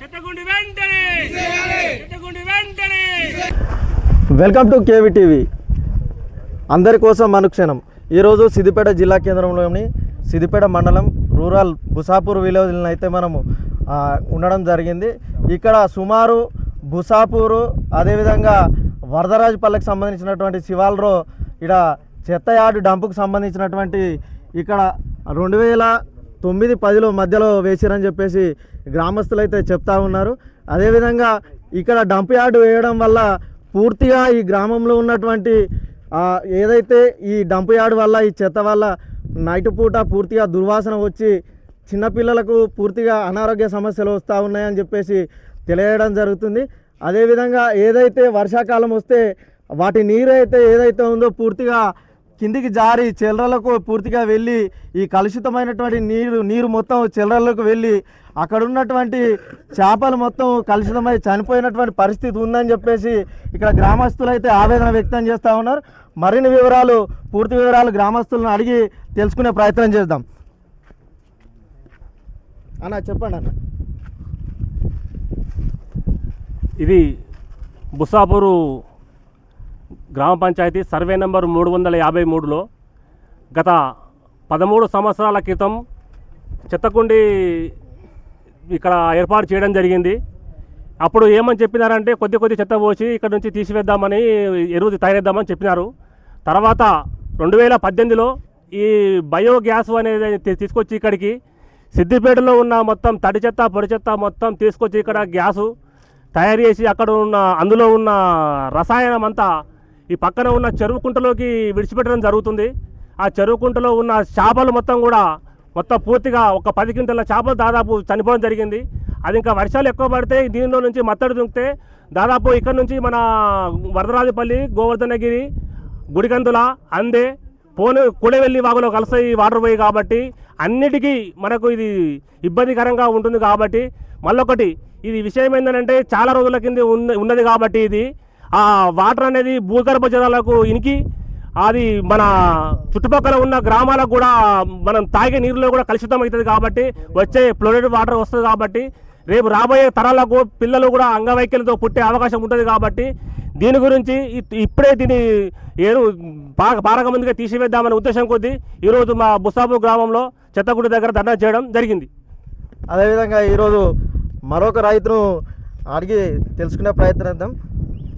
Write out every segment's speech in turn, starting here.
చిత్తగుండి వెంటనే! చిత్తగుండి వెంటనే! Welcome to KV TV. అందరి కోసం అనుక్షణం. ఈరోజు సిద్దిపేట జిల్లా కేంద్రంలోని సిద్దిపేట మండలం రూరల్ బుసాపూర్ విలేజ్లను అయితే మనము ఉండడం జరిగింది. ఇక్కడ సుమారు బుసాపూరు అదేవిధంగా వరదరాజపల్లికి సంబంధించినటువంటి శివాలరో ఇక్కడ చెత్తయాడు డంపుకు సంబంధించినటువంటి ఇక్కడ రెండు వేల తొమ్మిది పదిలో మధ్యలో వేసిరని చెప్పేసి గ్రామస్తులు అయితే చెప్తా ఉన్నారు. అదేవిధంగా ఇక్కడ డంప్ యార్డు వేయడం వల్ల పూర్తిగా ఈ గ్రామంలో ఉన్నటువంటి ఏదైతే ఈ డంప్ యార్డ్ వల్ల ఈ చెత్త వల్ల నైట్ పూట పూర్తిగా దుర్వాసన వచ్చి చిన్నపిల్లలకు పూర్తిగా అనారోగ్య సమస్యలు వస్తూ ఉన్నాయని చెప్పేసి తెలియడం జరుగుతుంది. అదేవిధంగా ఏదైతే వర్షాకాలం వస్తే వాటి నీరు అయితే ఏదైతే ఉందో పూర్తిగా కిందికి జారి చిల్లరలకు పూర్తిగా వెళ్ళి ఈ కలుషితమైనటువంటి నీరు నీరు మొత్తం చిల్లరలకు వెళ్ళి అక్కడ ఉన్నటువంటి చేపలు మొత్తం కలుషితమై చనిపోయినటువంటి పరిస్థితి ఉందని చెప్పేసి ఇక్కడ గ్రామస్తులు అయితే ఆవేదన వ్యక్తం చేస్తూ ఉన్నారు. మరిన్ని వివరాలు పూర్తి వివరాలు గ్రామస్తులను అడిగి తెలుసుకునే ప్రయత్నం చేద్దాం. అన్న చెప్పండి అన్న. ఇది బుసాపూరు గ్రామ పంచాయతీ సర్వే నెంబర్ మూడు వందల యాభై మూడులో గత పదమూడు సంవత్సరాల క్రితం చెత్తకుండి ఇక్కడ ఏర్పాటు చేయడం జరిగింది. అప్పుడు ఏమని చెప్పినారంటే కొద్ది కొద్ది చెత్త పోసి ఇక్కడ నుంచి తీసివేద్దామని ఎరువు తయారేద్దామని చెప్పినారు. తర్వాత రెండు వేల పద్దెనిమిదిలో ఈ బయోగ్యాస్ అనేది తీసుకొచ్చి ఇక్కడికి సిద్దిపేటలో ఉన్న మొత్తం తడి చెత్త పొడి చెత్త మొత్తం తీసుకొచ్చి ఇక్కడ గ్యాసు తయారు చేసి అక్కడ ఉన్న అందులో ఉన్న రసాయనం అంతా ఈ పక్కన ఉన్న చెరువు కుంటలోకి విడిచిపెట్టడం జరుగుతుంది. ఆ చెరువు కుంటలో ఉన్న చేపలు మొత్తం కూడా మొత్తం పూర్తిగా ఒక పది క్వింటల చేపలు దాదాపు చనిపోవడం జరిగింది. అది ఇంకా వర్షాలు ఎక్కువ పడితే దీనిలో నుంచి మత్తడి దుంకితే దాదాపు ఇక్కడ నుంచి మన వరదరాజపల్లి గోవర్ధనగిరి గుడికందుల అందే పోను కూడవెల్లి వాగులో కలుస్తాయి ఈ వాటర్ పోయి కాబట్టి అన్నిటికీ మనకు ఇది ఇబ్బందికరంగా ఉంటుంది కాబట్టి మళ్ళొకటి ఇది విషయం ఏంటంటే చాలా రోజుల కింద ఉన్న ఉన్నది కాబట్టి ఇది ఆ వాటర్ అనేది భూగర్భ జలాలకు ఇనికి అది మన చుట్టుపక్కల ఉన్న గ్రామాలకు కూడా మనం తాగే నీరులో కూడా కలుషితం అవుతుంది కాబట్టి వచ్చే ఫ్లోరైడ్ వాటర్ వస్తుంది కాబట్టి రేపు రాబోయే తరాలకు పిల్లలు కూడా అంగవైకల్యంతో పుట్టే అవకాశం ఉంటుంది కాబట్టి దీని గురించి ఇప్పుడే దీన్ని ఏరు పారక ముందుగా తీసివేద్దామనే ఉద్దేశం కొద్దీ ఈరోజు మా బుసాబు గ్రామంలో చెత్తగుడి దగ్గర ధర్నా చేయడం జరిగింది. అదేవిధంగా ఈరోజు మరొక రైతును అడిగి తెలుసుకునే ప్రయత్నిద్దాం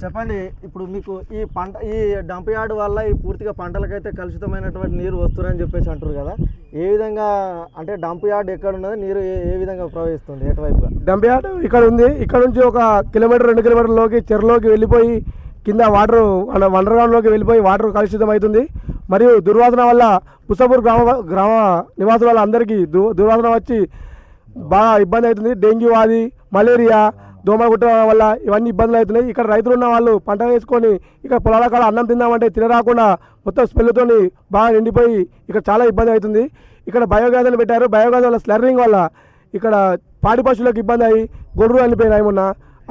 చెప్పండి ఇప్పుడు మీకు ఈ పంట ఈ డంప్ యార్డ్ వల్ల ఈ పూర్తిగా పంటలకైతే కలుషితమైనటువంటి నీరు వస్తుందని చెప్పేసి అంటారు కదా. ఏ విధంగా అంటే డంప్ యార్డ్ ఎక్కడ ఉన్నది నీరు ఏ విధంగా ప్రవహిస్తుంది ఎటువైపుగా? డంప్ యార్డ్ ఇక్కడ ఉంది. ఇక్కడ నుంచి ఒక కిలోమీటర్ రెండు కిలోమీటర్లోకి చెరలోకి వెళ్ళిపోయి కింద వాటర్ అండర్ గ్రౌండ్లోకి వెళ్ళిపోయి వాటర్ కలుషితం అవుతుంది మరియు దుర్వాసన వల్ల పుసపూర్ గ్రామ గ్రామ నివాసుల వాళ్ళందరికీ దు దుర్వాసన వచ్చి బాగా ఇబ్బంది అవుతుంది. డెంగ్యూ వ్యాధి మలేరియా దోమలు కుట్టడం వల్ల ఇవన్నీ ఇబ్బందులు అవుతున్నాయి. ఇక్కడ రైతులు ఉన్న వాళ్ళు పంట వేసుకొని ఇక్కడ పొలాల కాడ అన్నం తిందామంటే తినరాకుండా మొత్తం స్మెల్తోని బాగా నిండిపోయి ఇక్కడ చాలా ఇబ్బంది అవుతుంది. ఇక్కడ బయోగ్యాస్లు పెట్టారు. బయోగ్యాస్ వల్ల స్లర్రింగ్ వల్ల ఇక్కడ పాడి పశువులకు ఇబ్బంది అయ్యి గొర్రెలు వెళ్ళిపోయినాయి మొన్న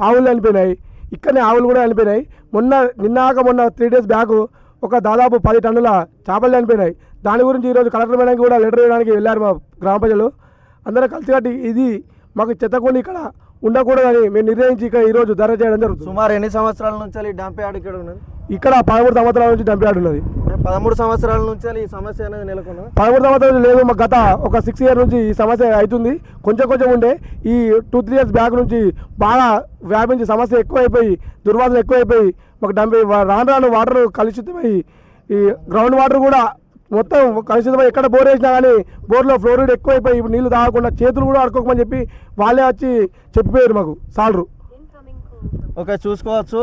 ఆవులు చనిపోయినాయి ఇక్కడనే ఆవులు కూడా వెళ్ళిపోయినాయి మొన్న నిన్నాక మొన్న త్రీ డేస్ బ్యాక్ ఒక దాదాపు పది టన్నుల చేపలు చనిపోయినాయి దాని గురించి ఈరోజు కలెక్టర్ మేడానికి కూడా లెటర్ ఇవ్వడానికి వెళ్ళారు మా గ్రామ ప్రజలు. అందరూ కలిసికట్టి ఇది మాకు చెత్తకొని ఇక్కడ ఉండకూడదని మేము నిర్ణయించి ఇక్కడ ఈరోజు ధర చేయడం జరుగుతుంది. సుమారు ఎన్ని సంవత్సరాల నుంచి ఈ డంప్ యార్డ్ ఇక్కడ ఉన్నది? ఇక్కడ పదమూడు సంవత్సరాల నుంచి డంప్ యార్డ్ ఉన్నది. పదమూడు సంవత్సరాల నుంచి ఈ సమస్య అనేది నెలకొన్నది? పదమూడు సంవత్సరాలు లేదు మా గత ఒక సిక్స్ ఇయర్ నుంచి ఈ సమస్య అవుతుంది. కొంచెం కొంచెం ఉండే. ఈ టూ త్రీ ఇయర్స్ బ్యాక్ నుంచి బాగా వ్యాపించి సమస్య ఎక్కువైపోయి దుర్వాసన ఎక్కువైపోయి మాకు డంపి రాను రాను వాటర్ కలుషితమై ఈ గ్రౌండ్ వాటర్ కూడా మొత్తం కలుషితమై ఎక్కడ బోర్ వేసినా కానీ బోర్లో ఫ్లోరైడ్ ఎక్కువైపోయి ఇప్పుడు నీళ్ళు తాగకుండా చేతులు కూడా అడుకోకమని చెప్పి వాళ్ళే వచ్చి చెప్పిపోయారు మాకు సాలరు. ఓకే చూసుకోవచ్చు.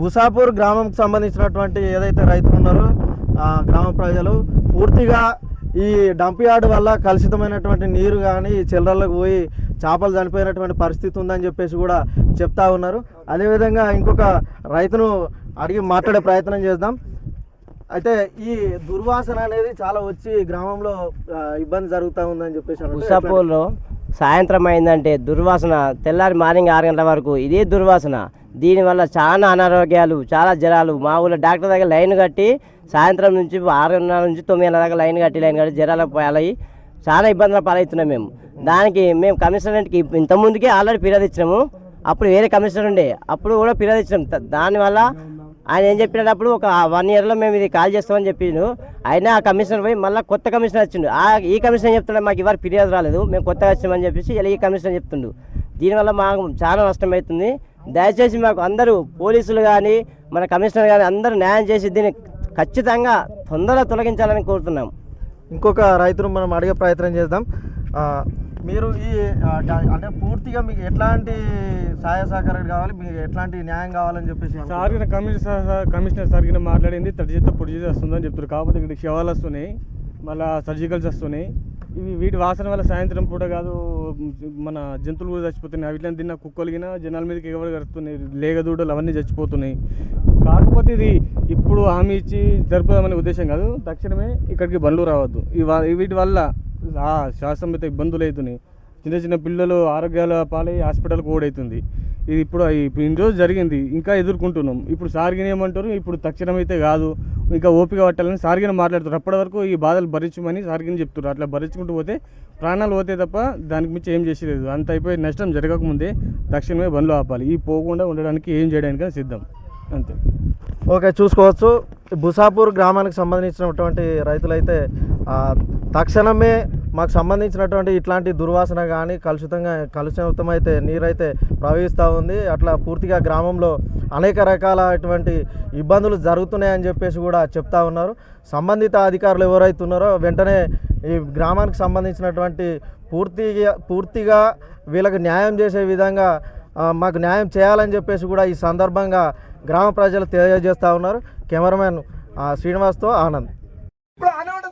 బుసాపూర్ గ్రామంకి సంబంధించినటువంటి ఏదైతే రైతులు ఉన్నారో గ్రామ ప్రజలు పూర్తిగా ఈ డంప్ యార్డ్ వల్ల కలుషితమైనటువంటి నీరు కానీ చిల్లరలకు పోయి చేపలు చనిపోయినటువంటి పరిస్థితి ఉందని చెప్పేసి కూడా చెప్తా ఉన్నారు. అదేవిధంగా ఇంకొక రైతును అడిగి మాట్లాడే ప్రయత్నం చేద్దాం. అయితే ఈ దుర్వాసన అనేది చాలా వచ్చి గ్రామంలో ఇబ్బంది జరుగుతూ ఉందని చెప్పేసి. ఉషాపూర్లో సాయంత్రం అయిందంటే దుర్వాసన తెల్లారి మార్నింగ్ ఆరు గంటల వరకు ఇదే దుర్వాసన. దీనివల్ల చాలా అనారోగ్యాలు చాలా జ్వరాలు. మా ఊళ్ళో డాక్టర్ దగ్గర లైన్ కట్టి సాయంత్రం నుంచి ఆరున్నర నుంచి తొమ్మిది గంటల దాకా లైన్ కట్టి లైన్ కట్టి జ్వరాలకు పోయాలి చాలా ఇబ్బందుల పాలవుతున్నాం మేము. దానికి మేము కమిషనర్కి ఇంతకుముందుకే ఆల్రెడీ ఫిర్యాదు ఇచ్చినాము. అప్పుడు వేరే కమిషనర్ ఉండే. అప్పుడు కూడా ఫిర్యాదు ఇచ్చినాం. దానివల్ల ఆయన ఏం చెప్పినప్పుడు ఒక వన్ ఇయర్లో మేము ఇది కాల్ చేస్తామని చెప్పిండు. అయినా ఆ కమిషనర్ పోయి మళ్ళీ కొత్త కమిషనర్ వచ్చిండు. ఆ ఈ కమిషనర్ చెప్తుండే మాకు ఎవరు ఫిర్యాదు రాలేదు మేము కొత్తగా వచ్చామని చెప్పేసి ఇలా ఈ కమిషనర్ చెప్తుండు. దీనివల్ల మాకు చాలా నష్టం అవుతుంది దయచేసి మాకు అందరూ పోలీసులు కానీ మన కమిషనర్ కానీ అందరూ న్యాయం చేసి దీన్ని ఖచ్చితంగా తొందరగా తొలగించాలని కోరుతున్నాం. ఇంకొక రైతును మనం అడిగే ప్రయత్నం చేద్దాం. మీరు ఈ అంటే పూర్తిగా మీకు ఎట్లాంటి సహాయ సహకారాలు కావాలి మీకు ఎట్లాంటి న్యాయం కావాలని చెప్పేసి సార్ కమిషనర్ కమిషనర్ సార్ కింద మాట్లాడింది తడి చేత పొడి చేసి వస్తుందని చెప్తారు కాకపోతే ఇక్కడ శవాలు వస్తున్నాయి మళ్ళీ సర్జికల్స్ వస్తున్నాయి. ఇవి వీటి వాసన వల్ల సాయంత్రం పూట కాదు మన జంతువులు కూడా చచ్చిపోతున్నాయి. వీటిని తిన్న కుక్కలిగిన జనాల మీదకి ఎవరు కడుతున్నాయి లేగదూడలు అవన్నీ చచ్చిపోతున్నాయి. కాకపోతే ఇది ఇప్పుడు హామీ ఇచ్చి జరుపుదామనే ఉద్దేశం కాదు. తక్షణమే ఇక్కడికి బండ్లు రావద్దు. ఈ వీటి వల్ల శ్వాస మీద ఇబ్బందులు అవుతున్నాయి. చిన్న చిన్న పిల్లలు ఆరోగ్యాల పాలై హాస్పిటల్కి ఓడవుతుంది ఇది ఇప్పుడు ఇన్ని రోజు జరిగింది. ఇంకా ఎదుర్కొంటున్నాం. ఇప్పుడు సార్గిన ఏమంటారు? ఇప్పుడు తక్షణం అయితే కాదు. ఇంకా ఓపిక పట్టాలని సార్గిన మాట్లాడుతారు అప్పటి వరకు ఈ బాధలు భరించమని సార్గిన చెప్తారు అట్లా భరించుకుంటూ పోతే ప్రాణాలు పోతే తప్ప దానికి మించి ఏం చేసేది అంత అయిపోయి నష్టం జరగకముందే తక్షణమే బండ్లు ఆపాలి. ఈ పోకుండా ఉండడానికి ఏం చేయడానికి సిద్ధం. అంతే. ఓకే చూసుకోవచ్చు. బుసాపూర్ గ్రామానికి సంబంధించినటువంటి రైతులైతే తక్షణమే మాకు సంబంధించినటువంటి ఇట్లాంటి దుర్వాసన కానీ కలుషితంగా కలుషితమైతే నీరైతే ప్రవహిస్తూ ఉంది. అట్లా పూర్తిగా గ్రామంలో అనేక రకాలటువంటి ఇబ్బందులు జరుగుతున్నాయని చెప్పేసి కూడా చెప్తా ఉన్నారు. సంబంధిత అధికారులు ఎవరైతే ఉన్నారో వెంటనే ఈ గ్రామానికి సంబంధించినటువంటి పూర్తిగా పూర్తిగా వీళ్ళకి న్యాయం చేసే విధంగా మాకు న్యాయం చేయాలని చెప్పేసి కూడా ఈ సందర్భంగా గ్రామ ప్రజలు తెలియజేస్తూ ఉన్నారు. కెమెరామెన్ శ్రీనివాస్తో ఆనంద్.